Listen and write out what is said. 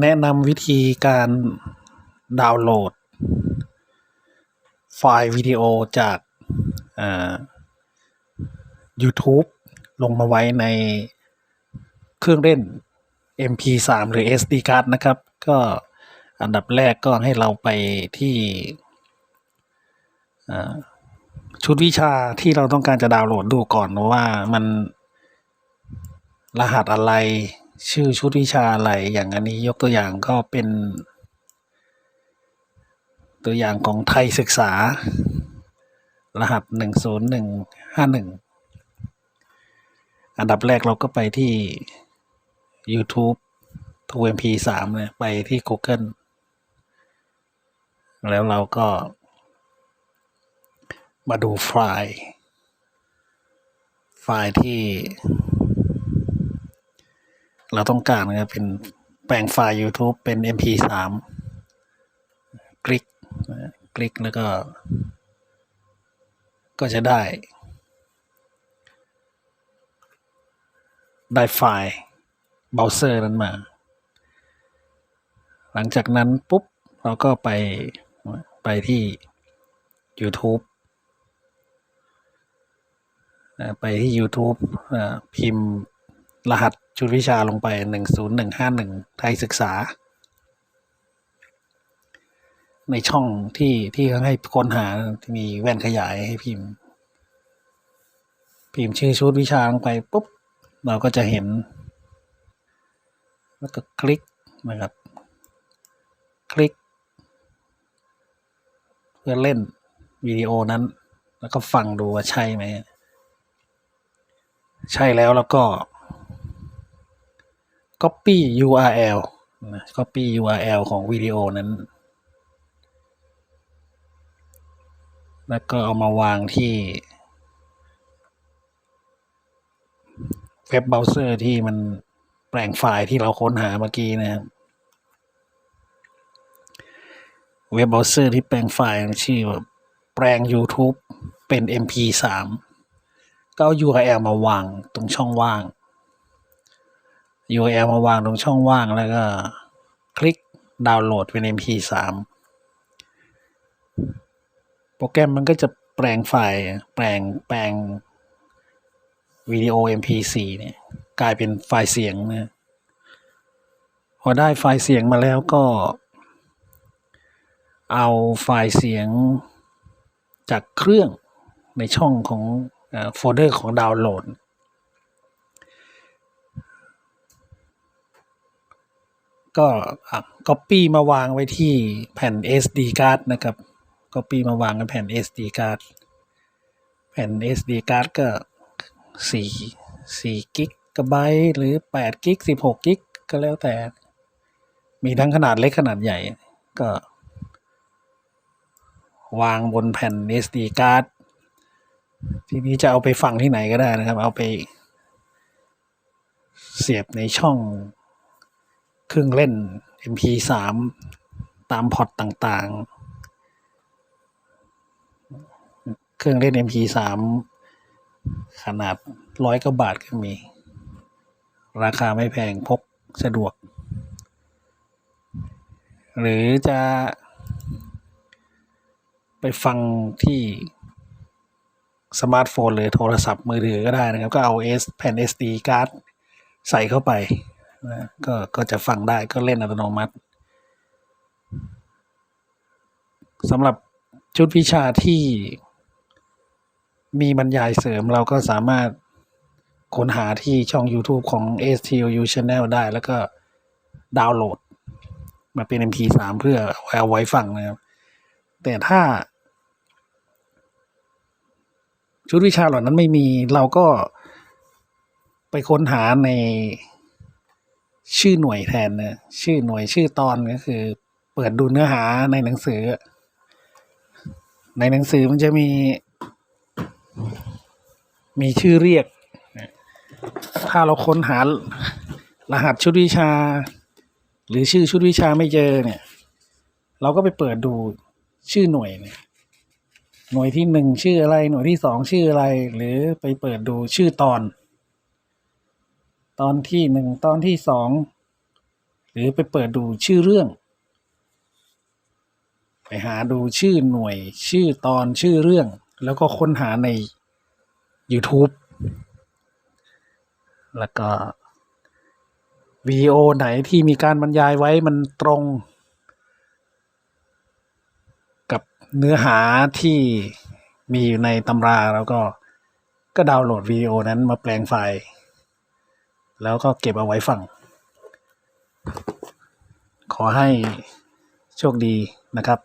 แนะนำวิธีการดาวน์โหลด ไฟล์วิดีโอจากอ่า YouTube ลงมาไว้ในเครื่องเล่น MP3 หรือ SD card นะครับ ก็อันดับแรกก็ให้เราไปที่อ่าชุดวิชาที่เราต้องการจะดาวน์โหลดดูก่อนว่ามันรหัสอะไร ชื่อชุดวิชาอะไรอย่างอันนี้ยกตัวอย่างก็เป็น ตัวอย่างของไทยศึกษา รหัสหนึ่งศูนย์หนึ่งห้าหนึ่งอันดับแรกเราก็ไปที่ YouTube ทู MP3 เนี่ยไปที่ Google แล้วเราก็มาดูไฟล์ ไฟล์ที่ เราต้องการนะครับเป็นแปลงไฟล์ YouTube เป็น MP3 คลิกนะคลิกแล้วก็ ก็จะได้ ได้ไฟล์เบราว์เซอร์นั้นมา หลังจากนั้นปุ๊บ เราก็ไปไปที่ YouTube ไปที่ YouTube อ่าพิมพ์ รหัสชุดวิชาลงไป 10151 ไทยศึกษา ในช่องที่ที่เขาให้ค้นหาที่มีแว่นขยายให้พิมพ์ พิมพ์ชื่อชุดวิชาลงไปปุ๊บ เราก็จะเห็น แล้วก็คลิกนะครับ คลิก เพื่อเล่นวิดีโอนั้น แล้วก็ฟังดูว่าใช่ไหม ใช่แล้วแล้วก็ copy URL นะ copy URL ของวิดีโอนั้น แล้วก็เอามาวางที่เว็บเบราว์เซอร์ที่มันแปลงไฟล์ที่เราค้นหาเมื่อกี้นะครับ เว็บเบราว์เซอร์ที่แปลงไฟล์ชื่อแปลง YouTube เป็น MP3 ก็เอา URL มาวางตรงช่องว่าง URL มาวางตรงช่องว่างแล้วก็ คลิกดาวน์โหลดเป็น MP3 โปรแกรมมันก็จะแปลงไฟล์แปลงแปลงวิดีโอ MP4 เนี่ยกลายเป็นไฟล์เสียงนะพอได้ไฟล์เสียงมาแล้วก็ เอาไฟล์เสียงจากเครื่องในช่องของโฟลเดอร์ของดาวน์โหลด ก็ copy มาวางไว้ที่แผ่น SD card นะครับ copy มาวางในแผ่น SD card แผ่น SD card ก็สี่สี่กิกะไบต์หรือแปดกิกสิบหกกิกก็แล้วแต่ มีทั้งขนาดเล็กขนาดใหญ่ ก็ วางบนแผ่น SD card ทีนี้จะเอาไปฟังที่ไหนก็ได้นะครับ เอาไปเสียบในช่อง เครื่องเล่น MP3 ตามพอร์ตต่างๆ เครื่องเล่น MP3 ขนาดร้อยกว่าบาทก็มี ราคาไม่แพงพกสะดวก หรือจะไปฟังที่สมาร์ทโฟนหรือโทรศัพท์มือถือก็ได้นะครับ ก็เอา S แผ่น SD card ใส่เข้าไป ก็ก็จะฟังได้ก็เล่นอัตโนมัติสำหรับชุดวิชาที่มีบรรยายเสริมเราก็สามารถค้นหาที่ช่อง YouTube ของ STU Channel ได้แล้วก็ดาวน์โหลด มาเป็น MP3 เพื่อเอาไว้ฟังนะครับ แต่ถ้า ชุดวิชาเหล่านั้นไม่มีเราก็ไปค้นหาใน ชื่อหน่วยแทนนะชื่อหน่วยชื่อตอนก็คือ เปิดดูเนื้อหาในหนังสือ ในหนังสือมันจะมี มีชื่อเรียก ถ้าเราค้นหารหัสชุดวิชา หรือชื่อชุดวิชาไม่เจอเนี่ย เราก็ไปเปิดดูชื่อหน่วยเนี่ยหน่วยที่หนึ่งชื่ออะไร หน่วยที่สองชื่ออะไร หรือไปเปิดดูชื่อตอน ตอนที่หนึ่งตอนที่สองหรือไปเปิดดูชื่อเรื่อง ไปหาดูชื่อหน่วย ชื่อตอนชื่อเรื่อง แล้วก็ค้นหาใน YouTube แล้วก็วิดีโอไหนที่มีการบรรยายไว้มันตรง กับเนื้อหาที่มีอยู่ในตำราแล้วก็ก็ดาวน์โหลดวิดีโอนั้นมาแปลงไฟล์ แล้วก็เก็บเอาไว้ฟัง ขอให้โชคดีนะครับ